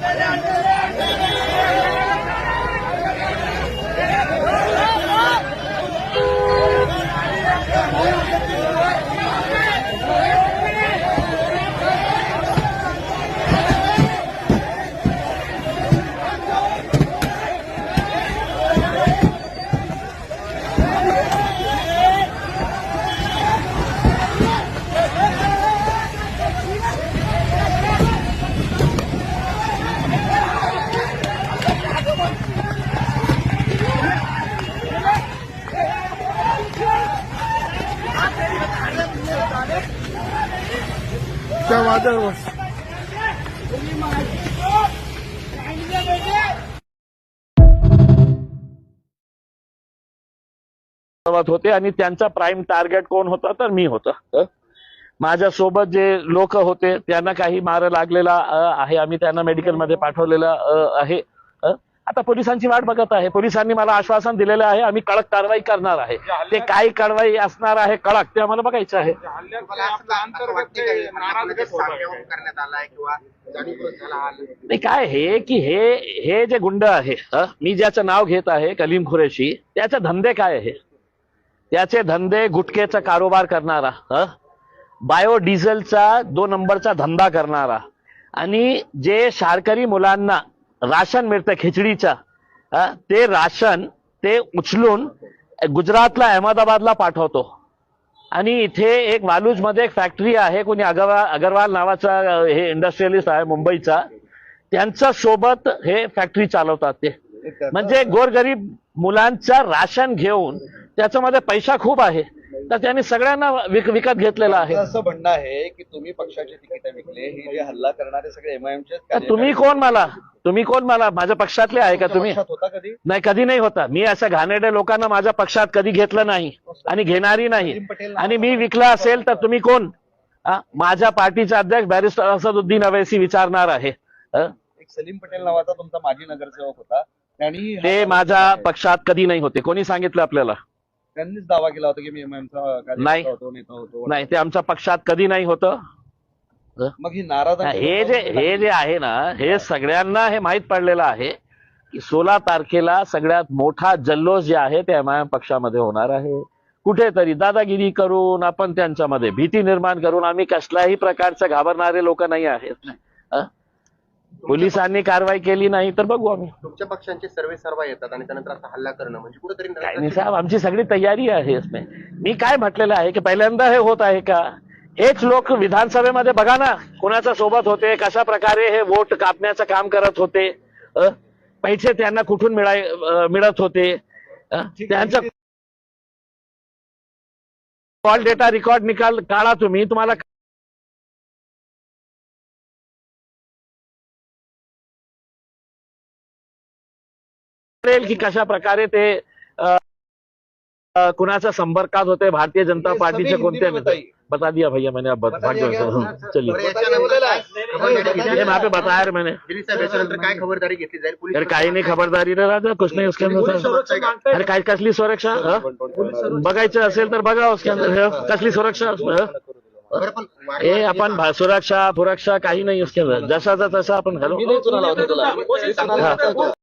Fernandes! त्या वादळवर होते आणि त्यांचा प्राईम टार्गेट कोण होता? तर मी होतं. माझ्यासोबत जे लोक होते त्यांना काही मार लागलेला आहे. आम्ही त्यांना मेडिकलमध्ये पाठवलेलं आहे. आता पोलिसांची वाट बघत आहे. पोलिसांनी मला आश्वासन दिलेलं आहे आम्ही कडक कारवाई करणार आहे. ते काय कारवाई असणार आहे कडक ते आम्हाला बघायचं आहे. हल्ला? नाही काय हे की हे हे जे गुंड आहे मी ज्याचं नाव घेत आहे कलीम खुरेशी त्याचे धंदे काय आहे? त्याचे धंदे गुटखेचा कारोबार करणारा बायोडिझेलचा दोन नंबरचा धंदा करणारा. आणि जे शाळकरी मुलांना राशन मिळतं खिचडीचा. अ, ते राशन ते उचलून गुजरातला अहमदाबादला पाठवतो. आणि इथे एक वालूजमध्ये एक फॅक्टरी आहे कोणी अगरवाल अगरवाल नावाचा हे इंडस्ट्रियलिस्ट आहे मुंबईचा. त्यांच्यासोबत हे फॅक्टरी चालवतात ते. म्हणजे गोरगरीब मुलांचा राशन घेऊन त्याच्यामध्ये पैसा खूप आहे. तर त्यांनी सगळ्यांना विक विकत घेतलेला आहे. असं म्हणणं आहे की तुम्ही पक्षाचे तिकीट विकले ही जे हल्ला करणारे सगळे एमआयएमचे तुम्ही कोण मला? तुम्ही कोण मला? माझ्या पक्षातले आहे का तुम्ही? कधी? नाही कधी नाही होता. मी अशा घाणेरड्या लोकांना माझ्या पक्षात कधी घेतलं नाही आणि घेणारी नाही. आणि मी विकला असेल तर तुम्ही कोण? माझ्या पार्टीचे अध्यक्ष बॅरिस्टर असदुद्दीन अवैसी विचारणार आहे? एक सलीम पटेल नावाचा तुमचा माजी नगरसेवक होता. त्यांनी ते माझ्या पक्षात कधी नाही होते. कोणी सांगितलं आपल्याला? त्यांनीच दावा केला होता की मी नाही. ते आमच्या पक्षात कधी नाही होतं. मग ही नाराज हे जे हे जे आहे ना हे सगळ्यांना हे माहीत पडलेलं आहे की सोळा तारखेला सगळ्यात मोठा जल्लोष जे आहे ते एमआयएम पक्षामध्ये होणार आहे. कुठेतरी दादागिरी करून आपण त्यांच्यामध्ये भीती निर्माण करून आम्ही कसल्याही प्रकारचे घाबरणारे लोक नाही आहेत? पोलिसांनी कारवाई केली नाही तर बघू आम्ही. तुमच्या पक्षांचे सर्वे सर्व येतात आणि त्यानंतर असा हल्ला करणं म्हणजे कुठेतरी साहेब आमची सगळी तयारी आहे. मी काय म्हटलेलं आहे की पहिल्यांदा हे होत आहे का? हेच लोक विधानसभेमध्ये बघा ना कोणाच्या सोबत होते कशा प्रकारे हे वोट कापण्याचं काम करत होते? पैसे त्यांना कुठून मिळाय मिळत होते? त्यांचा कॉल डेटा रेकॉर्ड निकाल काढा तुम्ही तुम्हाला कळेल की कशा प्रकारे ते कुणाच्या संपर्कात होते भारतीय जनता पार्टीचे कोणते। बता दिया भैया मैंने क्या? हाँ, चलिए। पे बताया रे मैंने। काय खबरदारी घेतली जाईल? पोलीस अरे काही नाही खबरदारी रे राजा कुछ नाही उसके अंदर अरे काय कसली सुरक्षा? हं? बघायचं असेल तर बघा उसके अंदर हं? कसली सुरक्षा? हं? हे आपण सुरक्षा फुरक्षा काही नाही उसके अंदर. जसाचा तसा आपण हॅलो